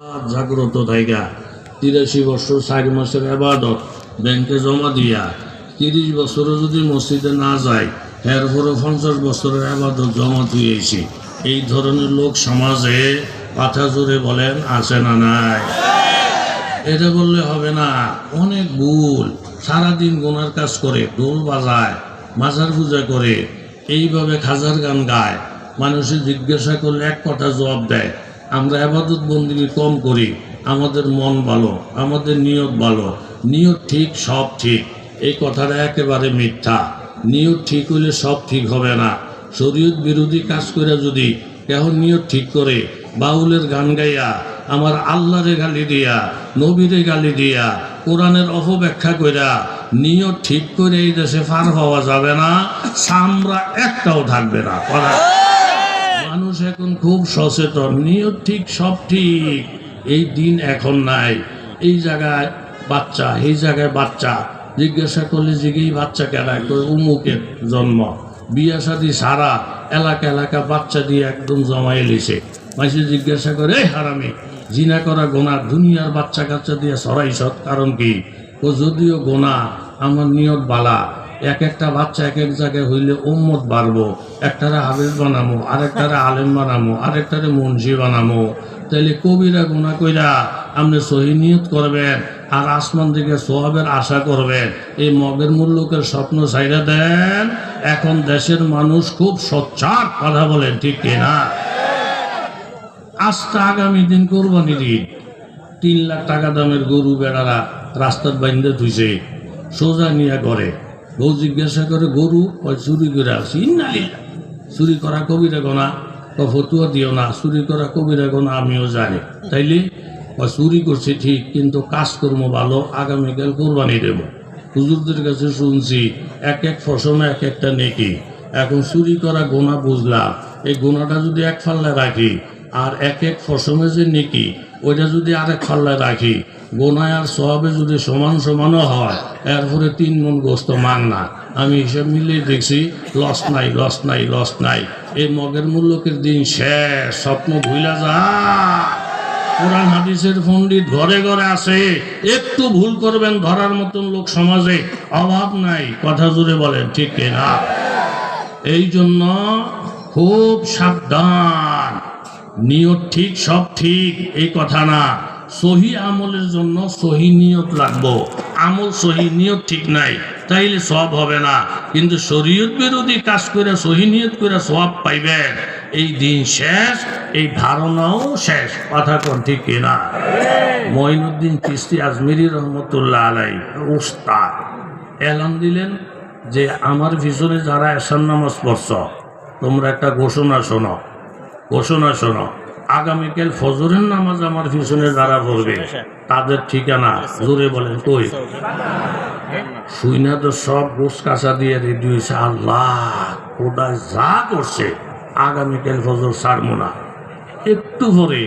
জাগ্রত থাইকা। তিরাশি বছর, চার মাসের আবাদত, ব্যাংকে জমা দিয়া। তিরিশ বছরও যদি মসজিদে না যায়, এর পরে পঞ্চাশ বছরের আবাদত জমা দিয়েছি। এই ধরনের লোক সমাজে কথা জোরে বলেন, আছে না নাই? এটা বললে হবে না। অনেক ভুল। সারাদিন গোনার কাজ করে, ঢোল বাজায়, মাজার পূজা করে, এইভাবে খাজার গান গায়। মানুষের জিজ্ঞাসা করলে এক কথা জবাব দেয় আমরা আবাদত বন্দিগি কম করি, আমাদের মন ভালো, আমাদের নিয়ত ভালো। নিয়ত ঠিক, সব ঠিক। এই কথাটা একেবারে মিথ্যা। নিয়ত ঠিক হইলে সব ঠিক হবে না। শরীয়ত বিরোধী কাজ করে যদি কেহ নিয়ত ঠিক করে, বাউলের গান গাইয়া, আমার আল্লাহরে গালি দিয়া, নবীরে গালি দিয়া, কোরআনের অপব্যাখ্যা কইরা নিয়ত ঠিক করে এই দেশে পার হওয়া যাবে না, সামরা একটাও থাকবে না। মানুষ এখন খুব সচেতন। নিয়ত ঠিক, সব ঠিক। এই দিন এখন নাই। এই জায়গায় বাচ্চা, এই জায়গায় বাচ্চা। জিজ্ঞাসা করলে জিগেই বাচ্চা কেনা? করে উমুকের জন্ম। বিয়া শাদি সারা এলাকা এলাকা বাচ্চা দিয়ে একদম জমাই লিছে। মাইসে জিজ্ঞাসা করে, এই হারামি, জিনা করা গোনা দুনিয়ার বাচ্চা কাচ্চা দিয়ে সরাই সৎ কারণ কি? ও, যদিও গোনা, আমার নিয়ত বালা। এক একটা বাচ্চা এক এক জায়গায় হইলে উম্মত বাড়বো। একটারে হাফেজ বানামো, আরেকটারে আলেম বানামো, আরেকটারে মুন্সি বানামো। তাইলে কবিরা গুণা কইরা আপনি সহি নিয়ত করবেন আর আসমান দিকে সোহাবের আশা করবেন। এই মগের মূল্যকের স্বপ্ন চাইরা দেন। এখন দেশের মানুষ খুব সোচ্চার, কথা বলেন ঠিক কিনা? আজটা আগামী দিন কোরবানি দিন তিন লাখ টাকা দামের গরু বেড়ারা রাস্তার বাইন্দে ধুইছে, সোজা নিয়ে করে বউ জিজ্ঞাসা করে, গরু? চুরি করে আসি। ইন্নালিল্লাহ। চুরি করা কবিরা গোনা ফতুয়া দিও না। চুরি করা কবিরা গোনা আমিও জানি। তাইলে? চুরি করছে ঠিক, কিন্তু কাজকর্ম ভালো, আগামীকাল কোরবানি দেব। হুজুরদের কাছে শুনছি, এক এক ফসনে এক একটা নেকি। এখন চুরি করা গোনা বুঝলাম। এই গোনাটা যদি এক ফাল্লায় রাখি, আর এক এক ফসমে যে নেকি, ওইটা যদি আরেক ফাল্লায় রাখি গোনায় আর যদি সমান সমানও হয়, এরপরে তিন মন গোস্ত মান না। আমি হিসাব মিলিয়ে দেখছি লস নাই লস নাই লস নাই। এই মগের মূল্যকের দিন শেষ, স্বপ্ন ভুলা যা। কোরআন হাদিসের পণ্ডিত ঘরে ঘরে আছে। একটু ভুল করবেন ধরার মতন লোক সমাজে, অভাব নাই, কথা জুড়ে বলেন, ঠিক না এই জন্য খুব সাবধান। নিয়ত ঠিক, সব ঠিক, এই কথা না। সহি আমলের জন্য সহি নিয়ত লাগবো আমল সহি নিয়ত ঠিক নাই, তাইলে সব হবে না। কিন্তু শরীয়ত বিরোধী কাজ করে সহি নিয়ত করে সব পাইবেন। এই দিন শেষ, এই ধারণাও শেষ। কথা কোন ঠিক কিনা মঈনুদ্দিন চিস্তি আজমিরি রহমতুল্লাহ আলাই, উস্তাদ এলান দিলেন যে আমার পিছনে যারা এসান নামাজ পড়ছ, তোমরা একটা ঘোষণা শোনো ঘোষণা শোনো। আগামীকাল ফজরের নামাজ আমার পিছনে যারা পড়বে তাদের ঠিকানা জোরে বলেন কই? শুইনা তো সব গোস কাঁচা দিয়ে রেডি হয়েছে। আল্লাহ ওটা যা করছে আগামীকাল ফজর সারমো না। একটু পরে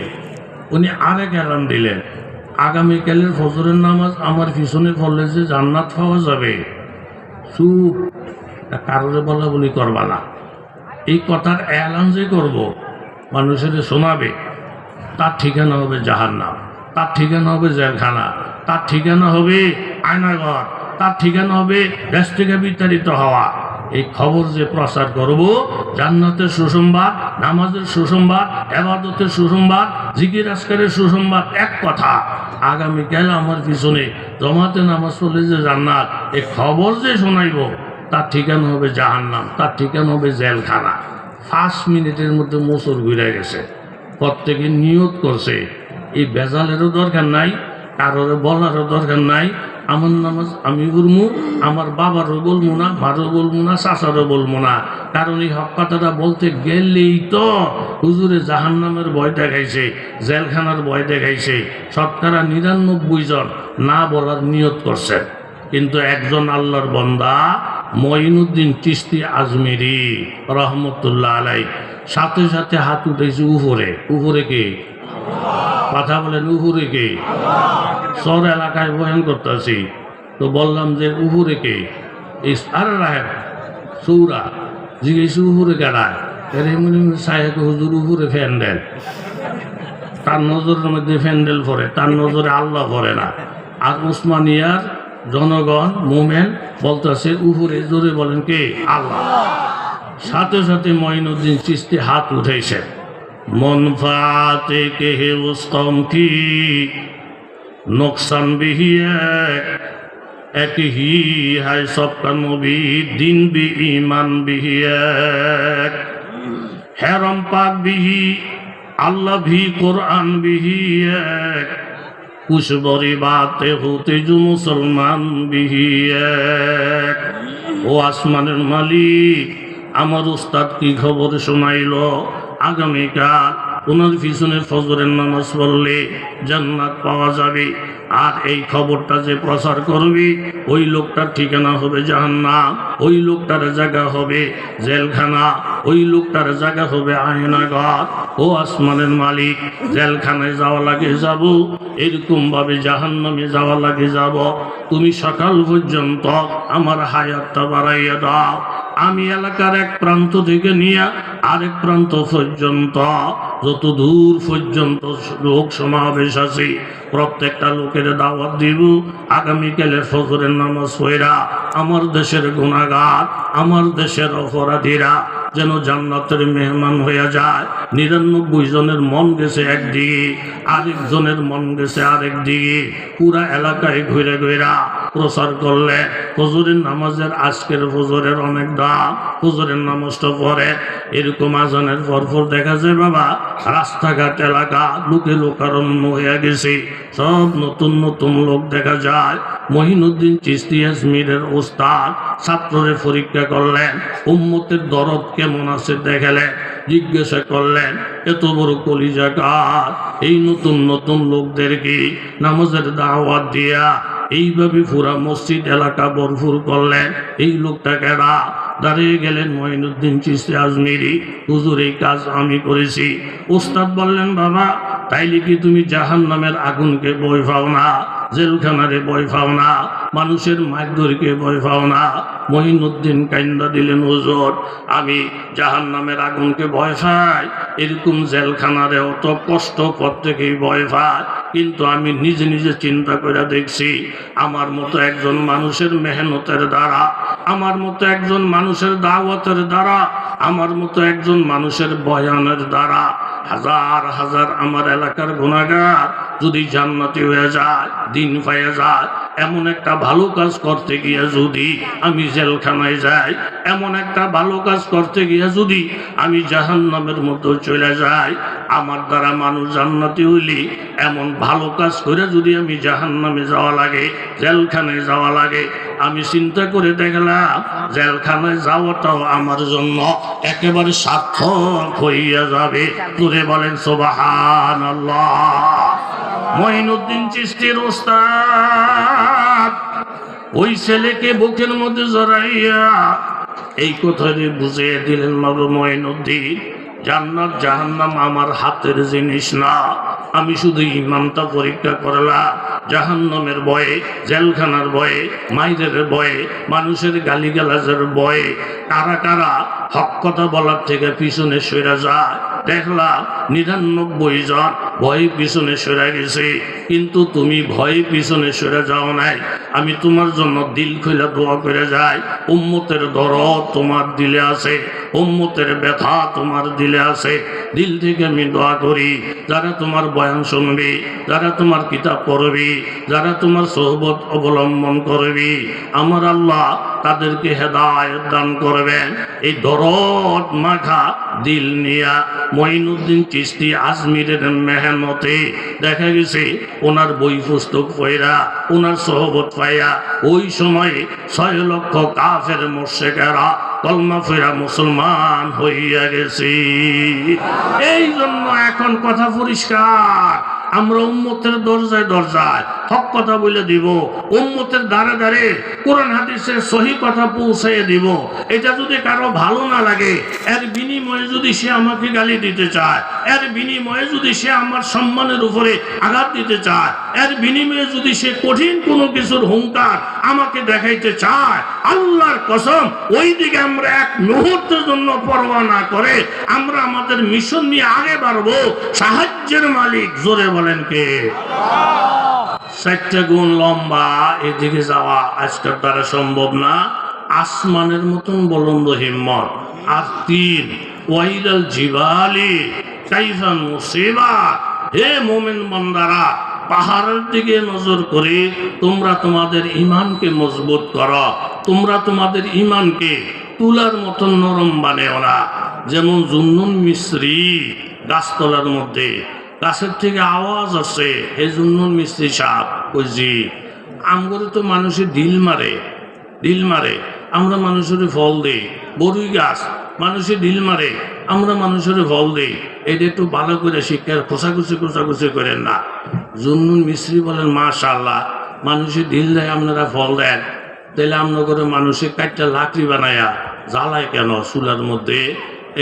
উনি আরেক অ্যালার্ম দিলেন আগামীকালের ফজরের নামাজ আমার পিছনে পড়লে যে জান্নাত পাওয়া যাবে। চুপ কারোরে বলা বলি করবা না। এই কথার এলান যে করব মানুষের শোনাবে, তার ঠিকানা হবে জাহান্নাম, তার ঠিকানা হবে জেলখানা, তার ঠিকানা হবে আয়নাঘর, তার ঠিকানা হবে দেশ থেকে বিতাড়িত হওয়া। এই খবর যে প্রচার করব, জান্নাতের সুসংবাদ, নামাজের সুসংবাদ, এবাদতের সুসংবাদ, জিকির আজকারের সুসংবাদ, এক কথা আগামীকাল আমার পিছনে জমাতে নামাজ পড়লে যে জান্নাত এই খবর যে শোনাইব, তার ঠিকানা হবে জাহান্নাম, তার ঠিকানা হবে জেলখানা। পাঁচ মিনিটের মধ্যে মোচর ঘুরে গেছে। প্রত্যেকে নিয়ত করছে। এই বেজালেরও দরকার নাই কারোর বলারও দরকার নাই। আমার নামাজ আমি বলব, আমার বাবারও বলব না, মারও বলব না, চাচারও বলব না। কারণ এই হক কথাটা বলতে গেলেই তো হুজুরে জাহান নামের ভয় দেখাইছে, জেলখানার ভয় দেখাইছে। শতকরা নিরানব্বই জন না বলার নিয়ত করছেন কিন্তু একজন আল্লাহর বন্দা মঈনুদ্দিন চিস্তি আজমেরি রহমতুল্লাহ আলাই সাথে সাথে হাত উঠেছে উপরে উপরে কে? কথা বলেন উপরে কে? শহর এলাকায় বয়ান করতেছি। তো বললাম যে উপরে কে? আরে রাহেব, সৌরা। জিজ্ঞেস উপরে কেডায় সাহেব হুজুর উপরে ফ্যান দেন তার নজরের মধ্যে ফ্যান্ডেল পড়ে, তার নজরে আল্লাহ পড়ে না। আর উসমানিয়ার জনগণ, মোমেন বলতেছে উপরে জোরে বলেন কে? আল্লাহ। সাথে সাথে মঈনুদ্দিন চিস্তি হাত উঠেছে মন ফাতে হে উস্তম কি? নোকসান বিহিয়ে এক হি হায় সবকা নবী, দিন বি ইমান বিহিয়ে হেরম পাক বিহি, আল্লাহ ভি কোরআন বিহি এক কুশ বরি বাতে হতে জু মুসলমান বিহি এক। ও আসমানের মালিক, আমার উস্তাদ কি খবর শোনাইল? আগামীকাল ওনার পিছনে ফজরের নামাজ পড়লে জান্নাত পাওয়া যাবে। আর এই খবরটা যে প্রচার করবি, ওই লোকটার ঠিকানা হবে জাহান্নাম, ওই লোকটার জায়গা হবে জেলখানা। ওই লোকটার জায়গা হবে আয়নাঘর ও আসমানের মালিক, জেলখানায় যাওয়া লাগে যাব এরকম ভাবে জাহান্নামে যাওয়া লাগে যাব। তুমি সকাল পর্যন্ত আমার হায়াতটা বাড়াইয়া দাও। আমি এলাকার এক প্রান্ত থেকে নিয়ে আরেক প্রান্ত পর্যন্ত, যত দূর পর্যন্ত লোক সমাবেশ আছে, প্রত্যেকটা লোকের দাওয়াত দিব। আগামীকালে ফজরের নামাজ পড়া আমার দেশের গুণাগার আমার দেশের অপরাধীরা যেন জান্নাতের মেহমান হয়ে যায়। নিরানব্বই জনের মন গেছে একদিকে, আরেকজনের মন গেছে আরেক দিকে পুরা এলাকায় ঘুরে ঘুরা প্রচার করলে ফজরের নামাজের আজকের ফজরের অনেক দাম ফজরের নামাজটা পরে এরকম আজানের পরপর দেখা যায়, বাবা, রাস্তাঘাট, এলাকা, লোকে লোকারণ্য হয়ে গেছে। সব নতুন নতুন লোক দেখা যায়। মহিনুদ্দিন চিস্তি আজমিরের ওস্তাদ ছাত্ররে পরীক্ষা করলেন, উম্মতের দরদ কেমন আছে দেখালেন, জিজ্ঞাসা করলেন, এত বড় কলিজা কার? এই নতুন নতুন লোকদেরকে নামাজের দাওয়াত দিয়া এইভাবে পুরা মসজিদ এলাকা ভরপুর করলেন। এই লোকটা কেডা? দাঁড়িয়ে গেলেন মঈনুদ্দিন চিস্তি আজমিরি। হুজুর, এই কাজ আমি করেছি। উস্তাদ বললেন, বাবা, তাইলে কি তুমি জাহান নামের আগুনকে বই পাও না? জেলখানারে বই পাও না? মানুষের মাইদুরকে বই পাও না? মহিনুদ্দিন কাইন্দা দিলেন, হুজুর, আমি জাহান নামের আগুনকে ভয় পাই। এরকম জেলখানারে অত কষ্ট প্রত্যেকেই ভয় পায়। কিন্তু আমি নিজে নিজে চিন্তা করে দেখছি, আমার মতো একজন মানুষের মেহনতের দ্বারা, আমার মতো একজন মানুষের দাওয়াতের দ্বারা, আমার মতো একজন মানুষের বয়ানের দ্বারা হাজার হাজার আমার এলাকার গুণাগার যদি জান্নাতি হয়ে যায়, দিন পাইয়া যায় এমন একটা ভালো কাজ করতে গিয়ে যদি আমি জেলখানায় যাই, এমন একটা ভালো কাজ করতে গিয়ে যদি আমি জাহান্নামের মতো চলে যাই, আমার দ্বারা মানুষ জান্নাতি হইলি, এমন ভালো কাজ করে যদি আমি জাহান্নামে যাওয়া লাগে, জেলখানায় যাওয়া লাগে, আমি চিন্তা করে দেখলাম জেলখানায় যাওয়াটাও আমার জন্য একেবারে সার্থক হইয়া যাবে। তুরে বলেন সোবাহান মহিনুদ্দিন চিস্তির ওস্তাদ। ওই ছেলেকে বুকের মধ্যে জড়াইয়া এই কথাটি বুঝিয়ে দিলেন বাবু মহিনুদ্দিন, জান্নাত জাহান্নাম আমার হাতের জিনিস না। আমি শুধু ইমানটা পরীক্ষা করলাম, জাহান্নামের বয়ে জেলখানার বয়ে মাইরের বয়ে মানুষের গালিগালাজের বয়ে কারা কারা হক কথা বলার থেকে পিছনে সরে যায়। দেখলাম নিরানব্বই জন ভয়ে পিছনে সরে গেছে। কিন্তু তুমি ভয় পিছনে সরে যাও নাই। আমি তোমার জন্য দিল খুলে দোয়া করে যাই। উম্মতের দরদ তোমার দিলে আছে। উম্মতের ব্যথা তোমার দিলে আছে। দিল থেকে আমি দোয়া করি, যারা তোমার বয়ান শুনবি, যারা তোমার কিতাব পড়বি, যারা তোমার সোহবত অবলম্বন করবি, আমার আল্লাহ তাদেরকে হেদায়ত দান করবেন। এই দরদ মাখা দিল নিয়া মঈনুদ্দিন চিস্তি আজমিরের মেহনতে দেখা গেছে, ওনার বই পুস্তক পয়রা ওনার সহবত পাইয়া, ওই সময়ে ছয় লক্ষ কাফের মোর্শেকেরা কলমা ফেরা মুসলমান হইয়া গেছি। এই জন্য এখন কথা পরিষ্কার। আমরা উম্মতের দরজায় দরজায় হক কথা বলে দিব, উম্মতের দ্বারে দ্বারে কোরআন হাদিসের সহি কথা পৌঁছাইয়ে দিব। এটা যদি কারও ভালো না লাগে, এর বিনিময়ে যদি সে আমাকে গালি দিতে চায়, এর বিনিময়ে যদি সে আমার সম্মানের উপরে আঘাত দিতে চায়, এর বিনিময়ে যদি সে কঠিন কোনো কিছুর হুঙ্কার আমাকে দেখাইতে চায়, আল্লাহর কসম ওই দিকে আমরা এক মুহূর্তের জন্য পরোয়া না করে আমরা আমাদের মিশন নিয়ে আগে বাড়বো, সাহায্যের মালিক জোরে বলেন কে? চারটা গুণ লম্বা এদিকে যাওয়া আজকের দ্বারা সম্ভব না। আসমানের মতন বলন্দ হিম্মত। আর তিন, ওয়াইলাল জিবালি কাইফান মুসিবা। হে মোমেন বন্দারা, পাহাড়ের দিকে নজর করে তোমরা তোমাদের ইমানকে মজবুত করো। তোমরা তোমাদের ইমানকে তুলার মতন নরম বানেও না। যেমন জুন্নুন মিশ্রি গাছতলার মধ্যে গাছের থেকে আওয়াজ আসে এই জন্য মিস্ত্রি সাপ কইছি আমগরে তো মানুষের ঢিল মারে ঢিল মারে, আমরা মানুষের ফল দেই বড়ুই গাছ, মানুষের ঢিল মারে, আমরা মানুষের ফল দেই, এটা একটু ভালো করে শিক্ষার খোসাখুচি খোসাখুচি করেন না। জুন্নুন মিস্ত্রি বলেন মাশাল্লাহ মানুষের ঢিল দেয়, আপনারা ফল দেন, তাহলে আমরা করে মানুষের কাঠটা লাকড়ি বানায়া জ্বালায় কেন চুলার মধ্যে?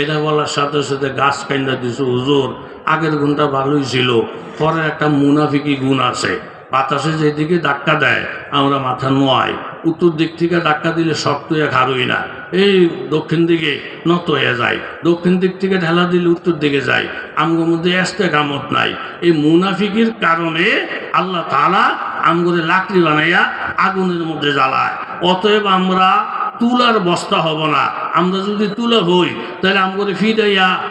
এটা বলার সাথে সাথে গাছ কাইন্দা দিছে, হুজুর আগের গুণটা ভালোই ছিল। পরে একটা মুনাফিকি গুণ আছে। বাতাসে যেদিকে ধাক্কা দেয়, আমরা মাথা নোয়াই। উত্তর দিক থেকে ধাক্কা দিলে শক্ত হয়ে খারুই না। এই দক্ষিণ দিকে নত হয়ে যায়। দক্ষিণ দিক থেকে ঢেলা দিলে উত্তর দিকে যায়। আমগোর মধ্যে এসতে কামত নাই। এই মুনাফিকির কারণে আল্লাহ তালা আমগরে লাকড়ি বানাইয়া আগুনের মধ্যে জ্বালায়। অতএব আমরা তুলার বস্তা হব না। আমরা যদি তুলা হই, তাহলে আমগরে ফিরাইয়া